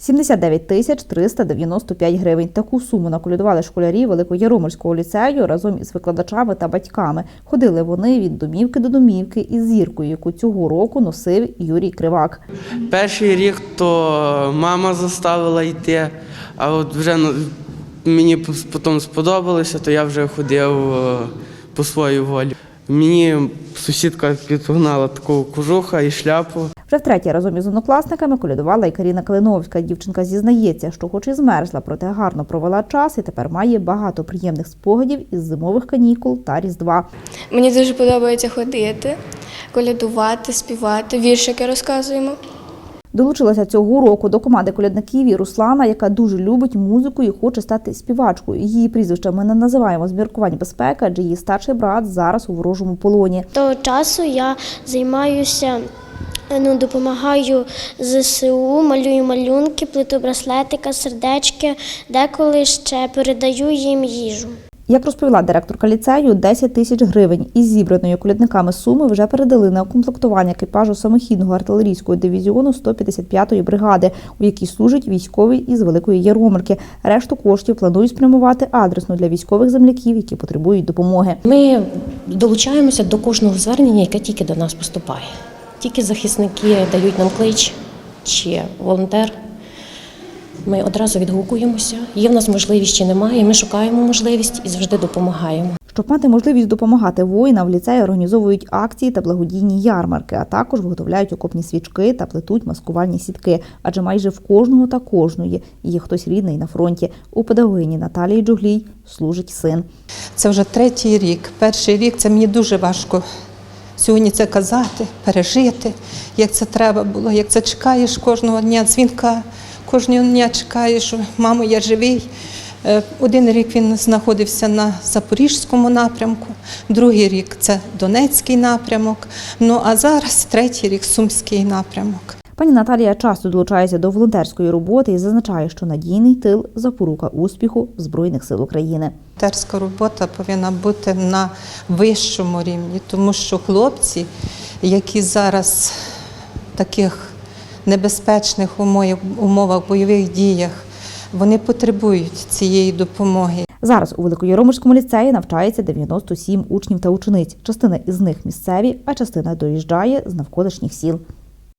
79 тисяч 395 гривень. Таку суму наколядували школярі Великояромирського ліцею разом із викладачами та батьками. Ходили вони від домівки до домівки із зіркою, яку цього року носив Юрій Кривак. Перший рік то мама заставила йти, а от вже мені потім сподобалося, то я вже ходив е, по своїй волі. Мені сусідка підгнала такого кожуха і шляпу. Вже втретє разом із однокласниками колядувала і Каріна Калиновська. Дівчинка зізнається, що хоч і змерзла, проте гарно провела час і тепер має багато приємних спогадів із зимових канікул та Різдва. Мені дуже подобається ходити, колядувати, співати, віршики розказуємо. Долучилася цього року до команди колядників і Руслана, яка дуже любить музику і хоче стати співачкою. Її прізвище ми не називаємо з міркувань безпеки, адже її старший брат зараз у ворожому полоні. Того часу я займаюся, ну, допомагаю ЗСУ, малюю малюнки, плиту браслетика, сердечки, деколи ще передаю їм їжу. Як розповіла директорка ліцею, 10 тисяч гривень із зібраної колядниками суми вже передали на укомплектування екіпажу самохідного артилерійського дивізіону 155-ї бригади, у якій служать військові із Великої Яромирки. Решту коштів планують спрямувати адресно для військових земляків, які потребують допомоги. Ми долучаємося до кожного звернення, яке тільки до нас поступає. Тільки захисники дають нам клич чи волонтер. Ми одразу відгукуємося. Є в нас можливість чи немає. Ми шукаємо можливість і завжди допомагаємо. Щоб мати можливість допомагати воїнам, в ліцеї організовують акції та благодійні ярмарки, а також виготовляють окопні свічки та плетуть маскувальні сітки. Адже майже в кожного та кожної є хтось рідний на фронті. У педагогині Наталії Джуглій служить син. Це вже третій рік. Перший рік це мені дуже важко сьогодні це казати, пережити, як це треба було, як це чекаєш кожного дня дзвінка, кожного дня чекаєш, що мамо, я живий. Е, Один рік він знаходився на Запорізькому напрямку, другий рік це Донецький напрямок. Ну а зараз третій рік Сумський напрямок. Пані Наталія часто долучається до волонтерської роботи і зазначає, що надійний тил запорука успіху Збройних сил України. Волонтерська робота повинна бути на вищому рівні, тому що хлопці, які зараз таких небезпечних умовах, бойових діях, вони потребують цієї допомоги. Зараз у Великояромирському ліцеї навчається 97 учнів та учениць. Частина із них місцеві, а частина доїжджає з навколишніх сіл.